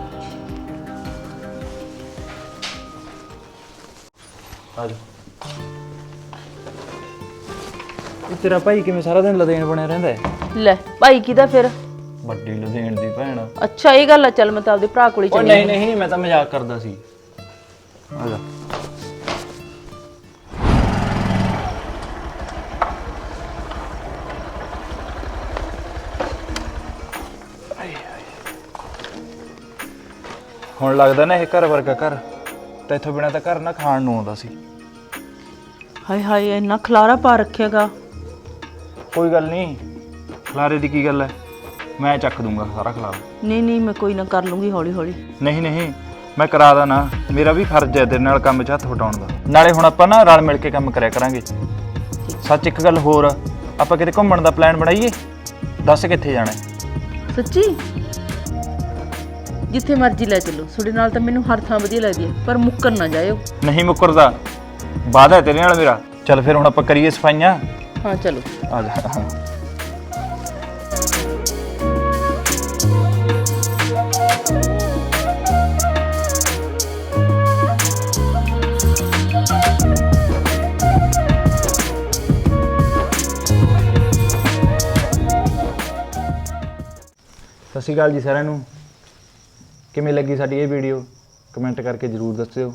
Speaker 2: ਆ ਜਾ। ਇਹ ਤੇਰਾ ਭਾਈ ਕਿਵੇਂ ਸਾਰਾ ਦਿਨ ਲਦੇਣ ਬਣਿਆ ਰਹਿੰਦਾ ਹੈ?
Speaker 1: ਲੈ ਭਾਈ ਕਿਹਦਾ ਫਿਰ?
Speaker 2: ਵੱਡੀ ਲਦੇਣ ਦੀ ਭੈਣ
Speaker 1: ਅੱਛਾ ਇਹ ਗੱਲ ਆ ਚੱਲ ਮੈਂ ਤਾਂ ਆਪਦੇ ਭਰਾ ਕੋਲ ਹੀ
Speaker 2: ਉਹ
Speaker 1: ਚੱਲੀ
Speaker 2: ਨਹੀਂ ਨਹੀਂ ਮੈਂ ਤਾਂ ਮਜ਼ਾਕ ਕਰਦਾ ਸੀ। ਆ ਜਾ। ਹੁਣ ਲੱਗਦਾ ਨਾ ਇਹ ਘਰ ਵਰਗਾ ਘਰ। ਤੇ ਇੱਥੋਂ ਬਿਨਾ ਤਾਂ ਘਰ ਨਾ ਖਾਣ ਨੂੰ ਆਉਂਦਾ ਸੀ।
Speaker 1: ਹਾਏ ਹਾਏ ਇੰਨਾ ਖਲਾਰਾ ਪਾ ਰੱਖਿਆਗਾ
Speaker 2: ਕੋਈ ਗੱਲ ਨਹੀਂ ਖਲਾਰੇ ਦੀ ਕੀ ਗੱਲ ਹੈ? ਮੈਂ ਚੱਕ ਦੂੰਗਾ ਸਾਰਾ ਖਲਾਰਾ।
Speaker 1: ਨਹੀਂ ਨਹੀਂ ਮੈਂ ਕੋਈ ਨਾ ਕਰ ਲੂੰਗੀ ਹੌਲੀ ਹੌਲੀ
Speaker 2: ਨਹੀਂ ਨਹੀਂ ਮੈਂ ਕਰਾ ਦਾ ਨਾ ਮੇਰਾ ਵੀ ਫਰਜ਼ ਹੈ ਤੇਰੇ ਨਾਲ ਕੰਮ 'ਚ ਹੱਥ ਵਟਾਉਣ ਦਾ। ਨਾਲੇ ਹੁਣ ਆਪਾਂ ਨਾ ਰਲ ਮਿਲ ਕੇ ਕੰਮ ਕਰਿਆ ਕਰਾਂਗੇ। ਸੱਚ ਇੱਕ ਗੱਲ ਹੋਰ ਆਪਾਂ ਕਿਤੇ ਘੁੰਮਣ ਦਾ ਪਲਾਨ ਬਣਾਈਏ? ਦੱਸ ਕਿੱਥੇ ਜਾਣਾ ਹੈ?
Speaker 1: ਸੱਚੀ? ਜਿੱਥੇ ਮਰਜ਼ੀ ਲੈ ਚੱਲੋ। ਤੁਹਾਡੇ ਨਾਲ ਤਾਂ ਮੈਨੂੰ ਹਰ ਥਾਂ ਵਧੀਆ ਲੱਗਦੀ ਹੈ ਪਰ ਮੁੱਕਰ ਨਾ ਜਾਇਓ।
Speaker 2: ਨਹੀਂ ਮੁੱਕਰਦਾ। ਵਾਦਾ ਹੈ ਤੇਰੇ ਨਾਲ ਮੇਰਾ। ਚੱਲ ਫਿਰ ਹੁਣ ਆਪਾਂ ਕਰੀਏ ਸਫਾਈਆਂ।
Speaker 1: ਹਾਂ ਚਲੋ।
Speaker 2: ਆ ਜਾ। ਸਤਿ ਸ਼੍ਰੀ ਅਕਾਲ ਜੀ ਸਾਰਿਆਂ ਨੂੰ। ਕਿਵੇਂ ਲੱਗੀ ਸਾਡੀ ਇਹ ਵੀਡੀਓ ਕਮੈਂਟ ਕਰਕੇ ਜਰੂਰ ਦੱਸਿਓ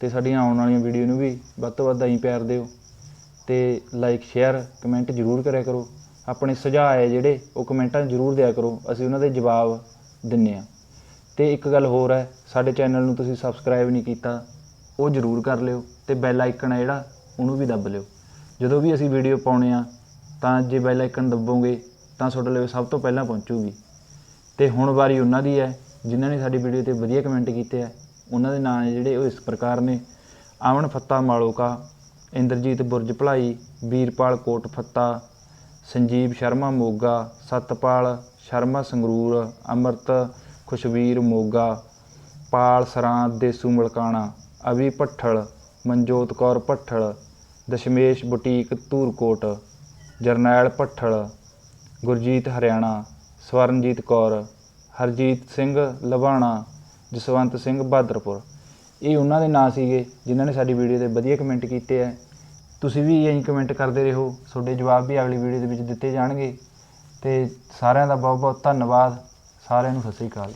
Speaker 2: ਤੇ ਸਾਡੀਆਂ ਆਉਣ ਵਾਲੀਆਂ ਵੀਡੀਓ ਨੂੰ ਵੀ ਵੱਧ ਤੋਂ ਵੱਧ ਐਂ ਪਿਆਰ ਦਿਓ ਤੇ ਲਾਈਕ ਸ਼ੇਅਰ ਕਮੈਂਟ ਜਰੂਰ ਕਰਿਆ ਕਰੋ। ਆਪਣੇ ਸੁਝਾਅ ਹੈ ਜਿਹੜੇ ਉਹ ਕਮੈਂਟਾਂ ਜਰੂਰ ਦਿਆ ਕਰੋ। ਅਸੀਂ ਉਹਨਾਂ ਦੇ ਜਵਾਬ ਦਿੰਨੇ ਆ। ਤੇ ਇੱਕ ਗੱਲ ਹੋਰ ਹੈ, ਸਾਡੇ ਚੈਨਲ ਨੂੰ ਤੁਸੀਂ ਸਬਸਕ੍ਰਾਈਬ ਨਹੀਂ ਕੀਤਾ, ਉਹ ਜਰੂਰ ਕਰ ਲਿਓ ਤੇ ਬੈਲ ਆਈਕਨ ਹੈ ਜਿਹੜਾ, ਉਹਨੂੰ ਵੀ ਦੱਬ ਲਿਓ। ਜਦੋਂ ਵੀ ਅਸੀਂ ਵੀਡੀਓ ਪਾਉਣੇ ਆ, ਤਾਂ ਜੇ ਬੈਲ ਆਈਕਨ ਦੱਬੋਗੇ, ਤਾਂ ਤੁਹਾਡੇ ਲਈ ਸਭ ਤੋਂ ਪਹਿਲਾਂ ਪਹੁੰਚੂਗੀ। ਤੇ ਹੁਣ ਵਾਰੀ ਉਹਨਾਂ ਦੀ ਹੈ ਜਿਨ੍ਹਾਂ ਨੇ ਸਾਡੀ ਵੀਡੀਓ ਤੇ ਵਧੀਆ ਕਮੈਂਟ ਕੀਤੇ ਆ, ਉਹਨਾਂ ਦੇ ਨਾਂ ਜਿਹੜੇ ਉਹ ਇਸ ਪ੍ਰਕਾਰ ਨੇ। ਆਵਣ ਫੱਤਾ ਮਾਲੋਕਾ, ਇੰਦਰਜੀਤ ਬੁਰਜ ਭਲਾਈ, ਵੀਰਪਾਲ ਕੋਟ ਫੱਤਾ, ਸੰਜੀਵ ਸ਼ਰਮਾ ਮੋਗਾ, ਸਤਪਾਲ ਸ਼ਰਮਾ ਸੰਗਰੂਰ, ਅਮਰਤ ਖੁਸ਼ਵੀਰ ਮੋਗਾ, ਪਾਲ ਸਰਾਂ ਦੇਸੂ ਮਲਕਾਣਾ, ਅਵੀ ਭੱਠਲ, ਮਨਜੋਤ ਕੌਰ ਭੱਠਲ, ਦਸ਼ਮੇਸ਼ ਬੁਟੀਕ ਧੂਰਕੋਟ, ਜਰਨੈਲ ਭੱਠਲ, ਗੁਰਜੀਤ ਹਰਿਆਣਾ, ਸਵਰਨਜੀਤ ਕੌਰ ਹਰਜੀਤ ਸਿੰਘ ਲਵਾਣਾ ਜਸਵੰਤ ਸਿੰਘ ਬਹਾਦਰਪੁਰ ਇਹ ਉਹਨਾਂ ਦੇ ਨਾਂ ਸੀਗੇ ਜਿਨ੍ਹਾਂ ਨੇ ਸਾਡੀ ਵੀਡੀਓ ਤੇ ਵਧੀਆ ਕਮੈਂਟ ਕੀਤੇ ਆ। ਤੁਸੀਂ ਵੀ ਐਂ ਕਮੈਂਟ ਕਰਦੇ ਰਹੋ। ਤੁਹਾਡੇ ਜਵਾਬ ਵੀ ਅਗਲੀ ਵੀਡੀਓ ਦੇ ਵਿੱਚ ਦਿੱਤੇ ਜਾਣਗੇ। ਤੇ ਸਾਰਿਆਂ ਦਾ ਬਹੁਤ ਬਹੁਤ ਧੰਨਵਾਦ। ਸਾਰਿਆਂ ਨੂੰ ਸਤਿ ਸ੍ਰੀ ਅਕਾਲ।